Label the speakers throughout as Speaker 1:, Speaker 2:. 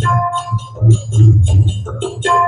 Speaker 1: Thank you.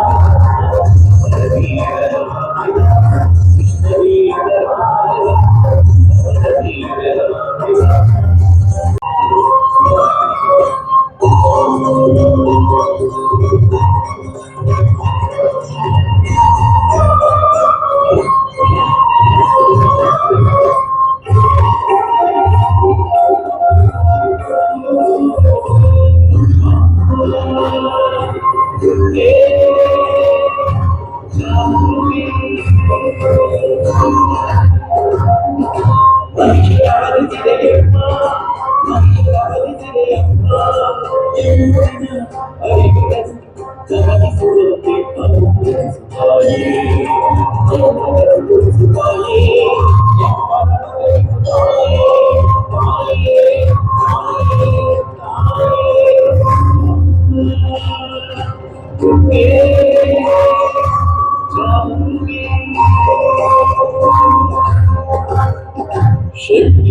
Speaker 1: Yeah.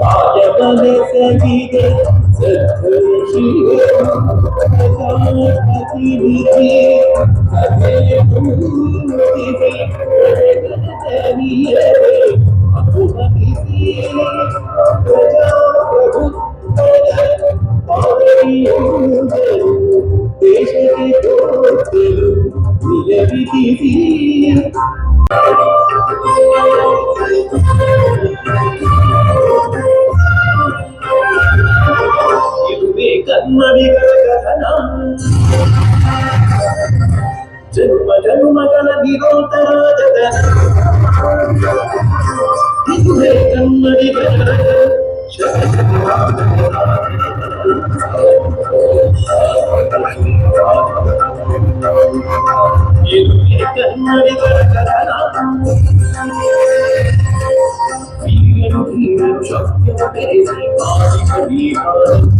Speaker 2: राजपद सजिदे सत्षि प्रजापति विजे अजय भूमिजे जगतरिये अभुपतिजे प्रजाप्रभु पादरियुजरु देशके तोत्रु नियवितिजी Thank you.
Speaker 1: కర్మవిగల
Speaker 3: కథనం. జన్మ జన్మగల నిరోధరాజే కర్మవిగల కర్మవిగల కథనం. Thank you.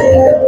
Speaker 3: Yeah.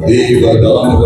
Speaker 3: దేవదానవ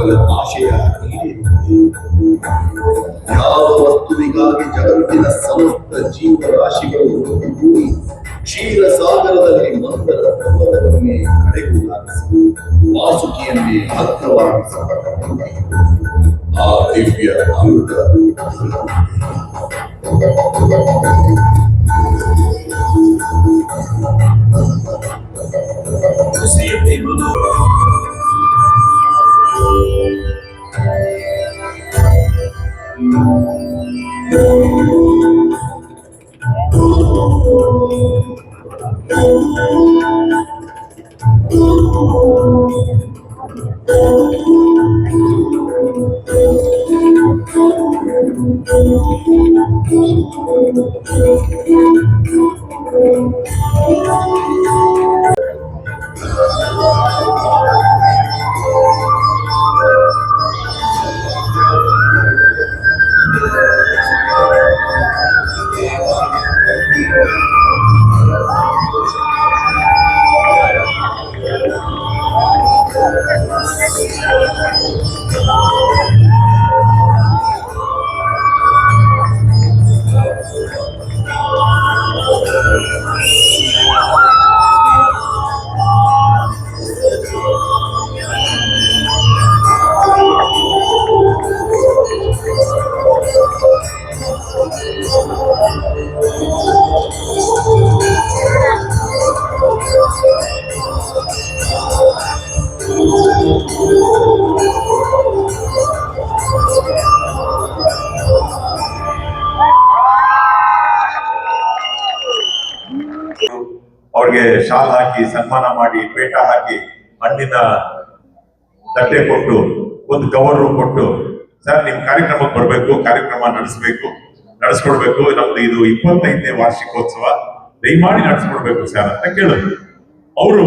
Speaker 3: ಕವರು ಕೊಟ್ಟು, ಸರ್, ನಿಮ್ ಕಾರ್ಯಕ್ರಮಕ್ಕೆ ಬರಬೇಕು, ಕಾರ್ಯಕ್ರಮ ನಡೆಸಬೇಕು, ನಡೆಸ್ಕೊಡ್ಬೇಕು. ನಮ್ದು ಇದು ಇಪ್ಪತ್ತೈದನೇ ವಾರ್ಷಿಕೋತ್ಸವ. ದಯಮಾಡಿ ನಡೆಸ್ಕೊಡ್ಬೇಕು ಸರ್, ಅಂತ ಕೇಳಿದ್ರು. ಅವರು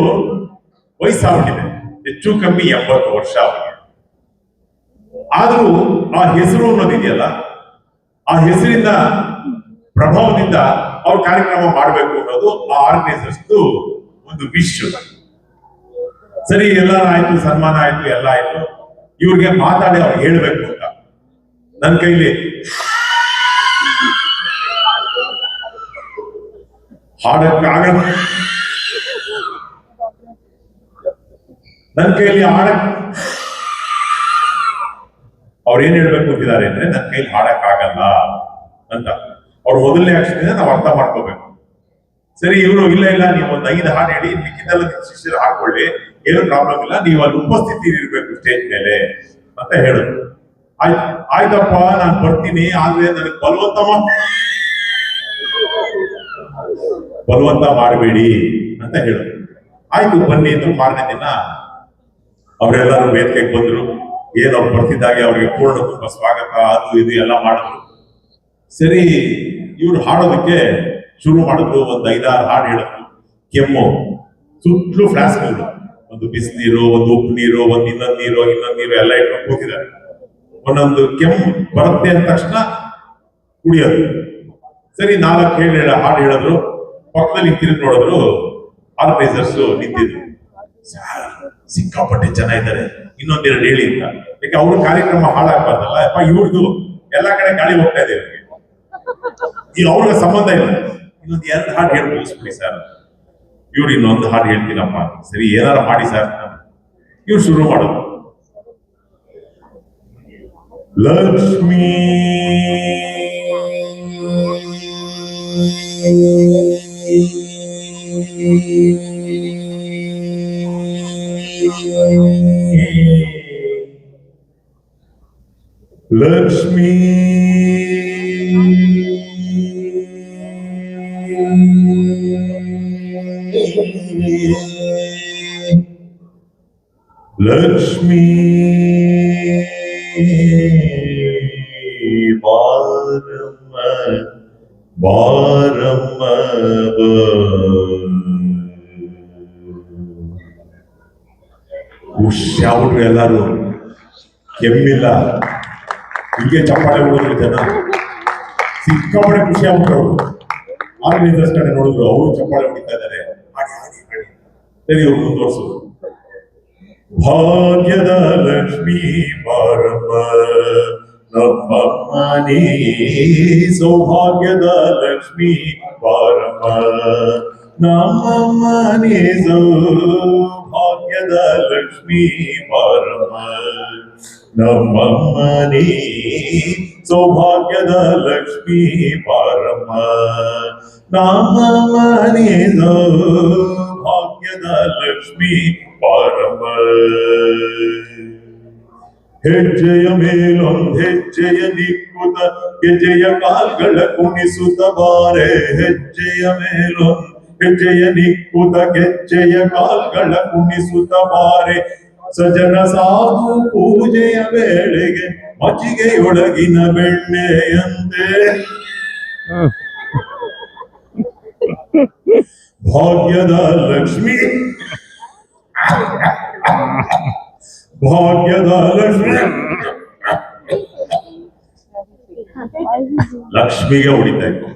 Speaker 3: ವಯಸ್ಸಾಗಿದೆ ಹೆಚ್ಚು ಕಮ್ಮಿ ಎಂಬತ್ತು ವರ್ಷ ಅವರಿಗೆ ಆದರೂ ಆ ಹೆಸರು ಅನ್ನೋದಿದೆಯಲ್ಲ ಆ ಹೆಸರಿಂದ ಪ್ರಭಾವದಿಂದ ಅವ್ರ ಕಾರ್ಯಕ್ರಮ ಮಾಡಬೇಕು ಅನ್ನೋದು ಆ ಆರ್ಗನೈಸರ್ಸ್ ಒಂದು ವಿಶ್. ಸರಿ ಎಲ್ಲ ಆಯ್ತು, ಸನ್ಮಾನ ಆಯ್ತು, ಎಲ್ಲ ಆಯ್ತು. ಇವ್ರಿಗೆ ಮಾತಾಡಿ ಅವ್ರು ಹೇಳ್ಬೇಕು ಅಂತ. ನನ್ನ ಕೈಲಿ. ಹಾಡಕ್ಕಾಗಲ್ಲ ನನ್ನ ಕೈಲಿ ಹಾಡಕ್. ಅವ್ರು ಏನ್ ಹೇಳ್ಬೇಕು ಅಂತಿದ್ದಾರೆ ಅಂದ್ರೆ ನನ್ನ ಕೈಲಿ ಹಾಡಕ್ಕಾಗಲ್ಲ ಅಂತ. ಅವ್ರು ಮೊದಲನೇ ಅಕ್ಷರದಿಂದ ನಾವು ಅರ್ಥ ಮಾಡ್ಕೋಬೇಕು. ಸರಿ, ಇವರು ಇಲ್ಲ ಇಲ್ಲ, ನೀವು ಒಂದು ಐದು ಹಾಡು ಹೇಳಿ ಮಿಕ್ಕಿದೆಲ್ಲ ನಿಮ್ ಶಿಷ್ಯರು ಹಾಕೊಳ್ಳಿ ಏನು ಪ್ರಾಬ್ಲಮ್ ಇಲ್ಲ. ನೀವು ಅಲ್ಲಿ ಉಪಸ್ಥಿತಿ ಇರಬೇಕು ಸ್ಟೇಜ್ ಮೇಲೆ ಅಂತ ಹೇಳುದು. ಆಯ್ತು, ಆಯ್ತಪ್ಪ, ನಾನು ಬರ್ತೀನಿ, ಆದ್ರೆ ನನಗೆ ಬಲವಂತ ಬಲವಂತ ಮಾಡಬೇಡಿ ಅಂತ ಹೇಳುದು. ಆಯ್ತು, ಬನ್ನಿ ಅಂದ್ರು ಮಾರನೇ ದಿನ ಅವರೆಲ್ಲರೂ ವೇದಿಕೆಗೆ ಬಂದ್ರು. ಏನು ಅವ್ರು ಬರ್ತಿದ್ದಾಗೆ ಅವ್ರಿಗೆ ಪೂರ್ಣ ತುಂಬ ಸ್ವಾಗತ. ಅದು ಇದು ಎಲ್ಲ ಮಾಡಿದ್ರು. ಸರಿ, ಇವ್ರು ಹಾಡೋದಕ್ಕೆ ಶುರು ಮಾಡಿದ್ರು. ಒಂದು ಐದಾರು ಹಾಡು ಹೇಳಿದ್ರು. ಕೆಮ್ಮು. ಸುತ್ತಲೂ ಫ್ಲಾಸ್ಕ್ಗಳು ಒಂದು ಬಿಸಿನೀರು ಒಂದು ಉಪ್ಪು ನೀರು ಒಂದು ಇನ್ನೊಂದು ನೀರು ಇನ್ನೊಂದು ನೀರು ಎಲ್ಲ ಇಟ್ಕೊಂಡು ಕೂತಿದ್ದಾರೆ. ಒಂದೊಂದು ಕೆಮ್ಮು ಬರುತ್ತೆ ಅಂದ ತಕ್ಷಣ ಕುಡಿಯೋದು ಸರಿ ನಾಲ್ಕು ಹೇಳಿ ಹಾಡು ಹೇಳಿದ್ರು. ಪಕ್ಕದಲ್ಲಿ ತಿರುಗಿ ನೋಡಿದ್ರು ಆರ್ಗನೈಸರ್ಸ್ ನಿಂತಿದ್ರು. "ಸಾರ್, ಸಿಕ್ಕಾಪಟ್ಟೆ ಜನ ಇದ್ದಾರೆ. ಇನ್ನೊಂದೆರಡು ಹೇಳಿ ಅಂತ. ಯಾಕೆ ಅವ್ರ ಕಾರ್ಯಕ್ರಮ ಹಾಳಾಗ್ಬಾರ್ದಲ್ಲ? ಅಪ್ಪ ಇವ್ರದ್ದು ಎಲ್ಲಾ ಕಡೆ ಗಾಳಿ ಹೋಗ್ತಾ ಇದೆ ಇವ್ರಿಗೆ. ಈಗ ಅವ್ರಿಗೆ ಸಂಬಂಧ ಇಲ್ಲ. ಇನ್ನೊಂದು ಎರಡು ಹಾಡು ಹೇಳಿ ಸರ್. ಇವ್ರು ಇನ್ನೊಂದು ಹಾಡು ಹೇಳ್ತೀನಪ್ಪ. ಸರಿ ಏನಾರ ಮಾಡಿ ಸರ್. ಇವ್ರು ಶುರು ಮಾಡೋದು. ಲಕ್ಷ್ಮೀ. ಲಕ್ಷ್ಮೀ. ಲಕ್ಷ್ಮೀ ಬಾರಮ್ಮ ಬಾರಮ್ಮ. ಹುಷಾರು ಎಲ್ಲರೂ ಕೆಮ್ಮಿಲ್ಲ. ಹೀಗೆ ಚಪ್ಪಾಳೆ ಹೊಡೆದ್ರು ಜನ. ಸಿಕ್ಕಾಪಡೆ ಖುಷಿ ಆಗ್ಬಿಟ್ರು ಕಡೆ ನೋಡಿದ್ರು, ಅವರು ಚಪ್ಪಾಳೆ ಹೊಡಿತಾ ಇದ್ದಾರೆ. Ne diyor bunun doğrusu? ഭാഗ്യദലക്ഷ്മി പരമണി സൗഭാഗ്യദലക്ഷ്മി പരമണി സൗഭാഗ്യദലക്ഷ്മി പരമണി സൗഭാഗ്യദലക്ഷ്മി പരമണി സൗ ಬಾರಮ್ಮ ನಮ್ಮಮ್ಮನೇ ಸೌಭಾಗ್ಯದ ಲಕ್ಷ್ಮೀ ಬಾರಮ್ಮ ನಮ್ಮಮ್ಮನೇ ಸೌಭಾಗ್ಯದ ಲಕ್ಷ್ಮೀ ಬಾರಮ್ಮ ಹೆಜ್ಜೆಯ ಮೇಲೊಂದ್ ಹೆಜ್ಜೆಯ ನಿಕ್ಕುತ್ತ ಹೆಜ್ಜೆಯ ಕಾಲ್ಗಳ ಕುಣಿಸುತ್ತ ಬಾರೆ ಹೆಜ್ಜೆಯ ಮೇಲೊಂದ್ ಹೆಜ್ಜೆಯ ನಿಕ್ಕುತ್ತ ಗೆಜ್ಜೆಯ ಕಾಲ್ಗಳ ಕುಣಿಸುತ್ತ ಬಾರೆ ಸಜನ ಸಾಧು ಪೂಜೆಯ ವೇಳೆಗೆ ಮಜ್ಜಿಗೆಯೊಳಗಿನ ಬೆಣ್ಣೆಯಂತೆ ಭಾಗ್ಯದ ಲಕ್ಷ್ಮಿ ಭಾಗ್ಯದ ಲಕ್ಷ್ಮಿ ಲಕ್ಷ್ಮಿಗೆ ಹೊಡಿತಾ ಇತ್ತು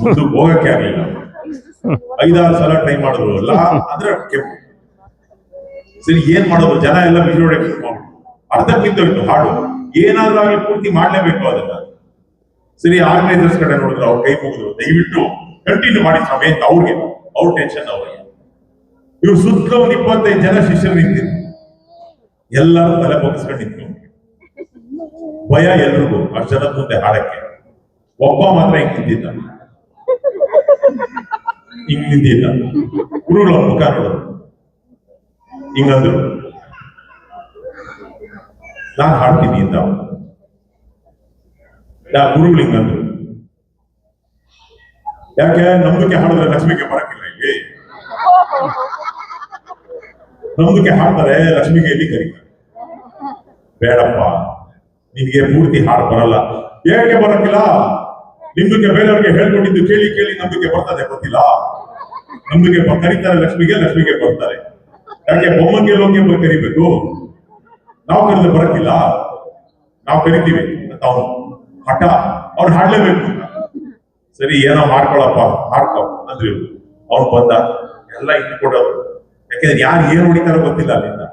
Speaker 3: ಮುಂದಕ್ಕೆ ಹೋಗಕ್ಕೆ ಆಗ್ಲಿಲ್ಲ ಐದಾರು ಸಲ ಟ್ರೈ ಮಾಡಿದ್ರು ಅಲ್ಲ ಅಂದ್ರೆ ಕೆಂಪು ಸರಿ, ಏನ್ ಮಾಡೋದು? ಜನ ಎಲ್ಲ ಮಾಡ್ಬಿಟ್ರು ಅರ್ಧಕ್ಕೆ ನಿಂತೋಯ್ತು ಹಾಡು. ಏನಾದ್ರೂ ಆಗ್ಲಿ ಪೂರ್ತಿ ಮಾಡ್ಲೇಬೇಕು ಅದನ್ನ. ಸರಿ ಆರ್ಗನೈಸರ್ಸ್ ಕಡೆ ನೋಡಿದ್ರು ಅವ್ರ ಕೈ ಮುಗಿದ್ರು. ದಯವಿಟ್ಟು ಕಂಟಿನ್ಯೂ ಮಾಡಿ ಸ್ವಾಮಿ ಅಂತ ಅವ್ರಿಗೆ? ಅವ್ರ ಟೆನ್ಷನ್ ಅವ್ರಿಗೆ. ಇವ್ರು ಸುತ್ತಲೂ ಒಂದು ಇಪ್ಪತ್ತೈದು ಜನ ಶಿಷ್ಯರು ನಿಂತಿದ್ರು. ಎಲ್ಲರೂ ತಲೆ ಬಗ್ಗಿಸ್ಕೊಂಡು ನಿಂತು ಭಯ ಎಲ್ರಿಗೂ ಅಷ್ಟು ಜನ ಮುಂದೆ ಹಾಡಕ್ಕೆ ಒಬ್ಬ ಮಾತ್ರ ಹಿಂಗ್ ನಿಂತಿದ್ದ. ಹಿಂಗ್ ನಿಂತಿದ್ದ. ಗುರುಗಳ ಮುಖ ನೋಡೋದು ಹಿಂಗಂದ್ರು. ನಾನು ಹಾಡ್ತೀನಿ ಅಂತ. ಗುರುಗಳು ಹಿಂಗಂದ್ರು. ಯಾಕೆ ನಂಬಿಕೆ ಹಾಡಿದ್ರೆ ಲಕ್ಷ್ಮಿಗೆ ಬರಕಿಲ್ಲ ಇಲ್ಲಿ? ನಂಬಿಕೆ ಹಾಡ್ತಾರೆ ಲಕ್ಷ್ಮಿಗೆ ಇಲ್ಲಿ ಕರೀತಾರೆ? ಬೇಡಪ್ಪ, ನಿನಗೆ ಪೂರ್ತಿ ಹಾಡು ಬರಲ್ಲ. ಯಾಕೆ ಬರಕ್ಕಿಲ್ಲ? ನಿಮ್ಗೆ ಬೇರೆಯವ್ರಿಗೆ ಹೇಳ್ಕೊಂಡಿದ್ದು ಕೇಳಿ ಕೇಳಿ ನಂಬಿಕೆ ಬರ್ತದೆ ಗೊತ್ತಿಲ್ಲ. ನಂಬಿಕೆ ಕರೀತಾರೆ ಲಕ್ಷ್ಮಿಗೆ ಲಕ್ಷ್ಮಿಗೆ ಬರ್ತಾರೆ ಯಾಕೆ ಬೊಮ್ಮಂಗೆ ಲೋಕೆ ಬಗ್ಗೆ ಕರಿಬೇಕು? ನಾವು ಕರೆದ್ರೆ ಬರಕ್ಕಿಲ್ಲ. ನಾವು ಕರಿತೀವಿ ಅಂತ ಅವನು. ಹಠ, ಅವ್ರು ಹಾಡ್ಲೇಬೇಕು. ಸರಿ, ಏನೋ ಮಾಡ್ಕೊಳಪ್ಪ, ಮಾಡ್ಕೊ ಅಂದ್ರೆ ಅವ್ನು ಬಂದ, ಎಲ್ಲ ಇಟ್ಟು ಯಾಕೆಂದ್ರೆ ಯಾರು ಏನ್ ಹೊಡಿತಾರೋ ಗೊತ್ತಿಲ್ಲ ಅಲ್ಲಿಂದ.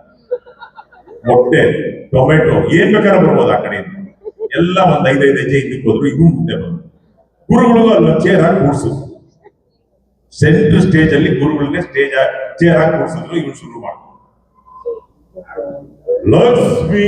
Speaker 3: ಮೊಟ್ಟೆ, ಟೊಮೆಟೊ, ಏನ್ ಬೇಕಾದ್ರೂ ಬರ್ಬೋದು ಆ ಕಡೆಯಿಂದ. ಎಲ್ಲ ಒಂದ್ ಐದೈದು ಹೆಜ್ಜೆ ಹಿಂದಕ್ಕೆ ಹೋದ್ರು, ಇನ್ನು ಮುಂದೆ ಬಂದ್ರು. ಗುರುಗಳಿಗೂ ಅಲ್ಲ ಚೇರ್ ಹಾಕಿ ಕೂಡ್ಸು ಸೆಂಟ್ರ್ ಸ್ಟೇಜ್ ಅಲ್ಲಿ ಗುರುಗಳಿಗೆ ಸ್ಟೇಜ್ ಚೇರ್ ಹಾಕಿ ಕೂಡ್ಸಿದ್ರು ಇವ್ರು ಶುರು ಮಾಡ್ತಾರೆ ಲಕ್ಷ್ಮೀ!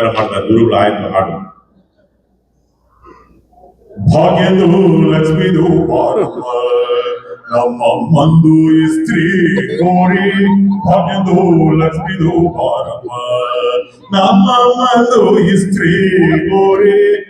Speaker 3: ನಮಸ್ಕಾರ ಮಾಡಿದ ಗುರುಗಳು ಆಯ್ತು ಹಾಡು ಭಾಗ್ಯದು ಲಕ್ಷ್ಮಿದು ಬಾರಮ್ಮ ನಮ್ಮಮ್ಮಂದು ಇಸ್ತ್ರಿ ಕೋರಿ ಭಾಗ್ಯದು ಲಕ್ಷ್ಮಿದು ಬಾರಮ್ಮ ನಮ್ಮಮ್ಮಂದು ಇಸ್ತ್ರಿ ಕೋರಿ ಭಾಗ್ಯದು ಲಕ್ಷ್ಮಿದು ಬಾರಮ್ಮ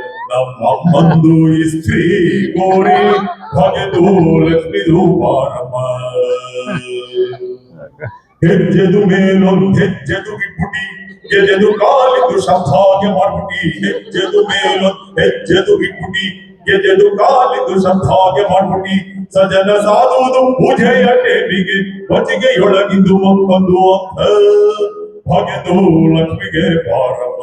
Speaker 3: ಬಾರಮ್ಮ ನಮ್ಮಮ್ಮಂದು ಇಸ್ತ್ರಿ ಗೋರಿ ಭಾಗ್ಯದು ಲಕ್ಷ್ಮಿದು ಬಾರಮ್ಮ ಹೆಜ್ಜೆದು ಮೇಲೊಂದು ಹೆಜ್ಜೆದು ಇಟ್ಬಿಟ್ಟಿ ಗೆಜೆದು ಕಾಲಿದು ಶಬ್ದಾಗೆ ಮಾಡ್ಬಿಟ್ಟಿ ಹೆಜ್ಜೆದು ಮೇಲೊಂದು ಹೆಜ್ಜೆದು ಇಟ್ಬಿಟ್ಟಿ ಗೆಜೆದು ಕಾಲಿದು ಶಬ್ದಾಗೆ ಮಾಡ್ಬಿಟ್ಟಿ ಸಜನ ಸಾಧುವುದು ಪೂಜೆಯ ಟೇಬಿಗೆ ಬಚಿಗೆಯೊಳಗಿಂದು ಮಕ್ಕಂದು ಅಂತ ಭಾಗ್ಯದು ಲಕ್ಷ್ಮಿಗೆ ಬಾರಮ್ಮ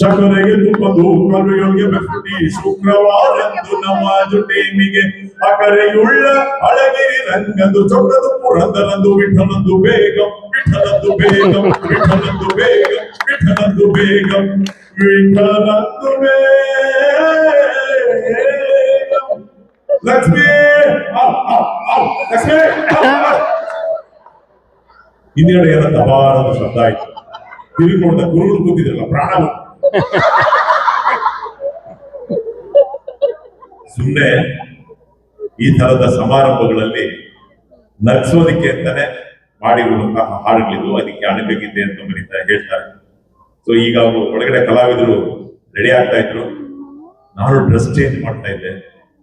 Speaker 3: ಶಂಕರರಿಗೆ ತುಂಬದು ಕಲುಯೋಗ್ಯ ಬೆಟ್ಟಿ ಶುಕ್ರವಾರಂದು ನಮ್ಮ ಟೀಮಿಗೆ ಅಕರೆಯುಳ್ಳ ಅಳಗಿರಿ ರಂಗಂದು ಚೊಕ್ಕದು ಪುರಂದರಂದು ವಿಠಲಂದು ಬೇಗಂ ವಿಠಲಂದು ಬೇಗಂ ವಿಠಲಂದು ಬೇಗಂ ವಿಠಲಂದು ಬೇಗಂ ವಿಠಲಂದು ಬೇಗ. ಲಕ್ಷ್ಮೀ ಲಕ್ಷ್ಮೀ ಇನ್ನೆರಡು ಏನಂತ ಬಾರದು ಶಬ್ದ ಆಯ್ತು. ತಿರುಗಿ ನೋಡಿದ ಗುರುಗಳು ಕೂತಿದ್ರಲ್ಲ ಪ್ರಾಣ. ಸುಮ್ಮನೆ ಈ ತರದ ಸಮಾರಂಭಗಳಲ್ಲಿ ನಗ್ಸೋದಿಕ್ಕೆ ಅಂತಾನೆ ಮಾಡಿರುವಂತಹ ಹಾಡುಗಳಿದು ಅದಕ್ಕೆ ಅಣಬೇಕಿದೆ ಅಂತ ಬರೀತಾ ಹೇಳ್ತಾರೆ. ಸೊ ಈಗ ಅವರು ಒಳಗಡೆ ಕಲಾವಿದರು ರೆಡಿ ಆಗ್ತಾ ಇದ್ರು. ನಾನು ಡ್ರೆಸ್ ಚೇಂಜ್ ಮಾಡ್ತಾ ಇದ್ದೆ.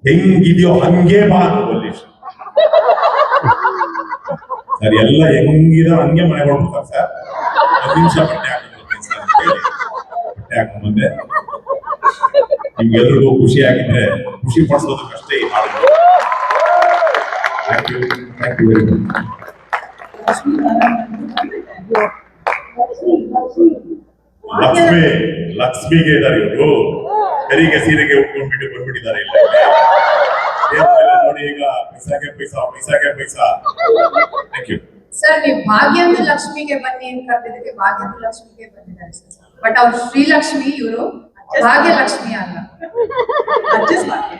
Speaker 3: ಹೆಂಗಿದೆಯೋ ಹಂಗೆ ಬಾ ಅಂತ ಬಲ್ಲಿಶ್ ಸರ್, ಎಲ್ಲ ಹೆಂಗಿದೋ ಹಂಗೆ ಮನೆ ಹೊರಡ್ಬಿಡ್ತಾರೆ ಸರ್. ನಿಮಿಷ ಬಟ್ಟೆ ಹಾಕೊಂಡು ಸರ್ ಅಂತ ಹೇಳಿ ಹಾಕೊಂಡ್ ಬಂದೆ ನಿಮ್ಗೆಲ್ರಿಗೂ ಖುಷಿ ಆಗಿದ್ರೆ ಖುಷಿ ಪಡಿಸೋದಕ್ಕಷ್ಟೇ ಈ ಹಾಡು. ಥ್ಯಾಂಕ್ ಯು ಲಕ್ಷ್ಮಿ, ಲಕ್ಷ್ಮಿಗೆ ಇದ್ದಾರೆ ಇವರು. ಕರಿಗೆ ಸೀರೆಗೆ ಉಟ್ಕೊಂಡ್ಬಿಟ್ಟು ಬಂದ್ಬಿಟ್ಟಿದ್ದಾರೆ ಇಲ್ಲ. ನೋಡಿ ಈಗ? ಪೈಸಾಗೆ ಪೈಸಾ ಪೈಸಾಗೆ ಪೈಸಾ. ಥ್ಯಾಂಕ್ ಯು
Speaker 4: ಸರ್ ನೀವು ಭಾಗ್ಯಂದು ಲಕ್ಷ್ಮಿಗೆ ಬನ್ನಿ ಅಂತ ಕರೆದಿದ್ದಕ್ಕೆ ಲಕ್ಷ್ಮಿಗೆ ಬಂದಿದ್ದಾರೆ ಸರ್ ಬಟ್ ಅವ್ರು ಶ್ರೀಲಕ್ಷ್ಮಿ ಇವರು ಭಾಗ್ಯಲಕ್ಷ್ಮಿ ಅಲ್ಲ
Speaker 5: ಅಡ್ಜಸ್ಟ್ ಮಾಡಿ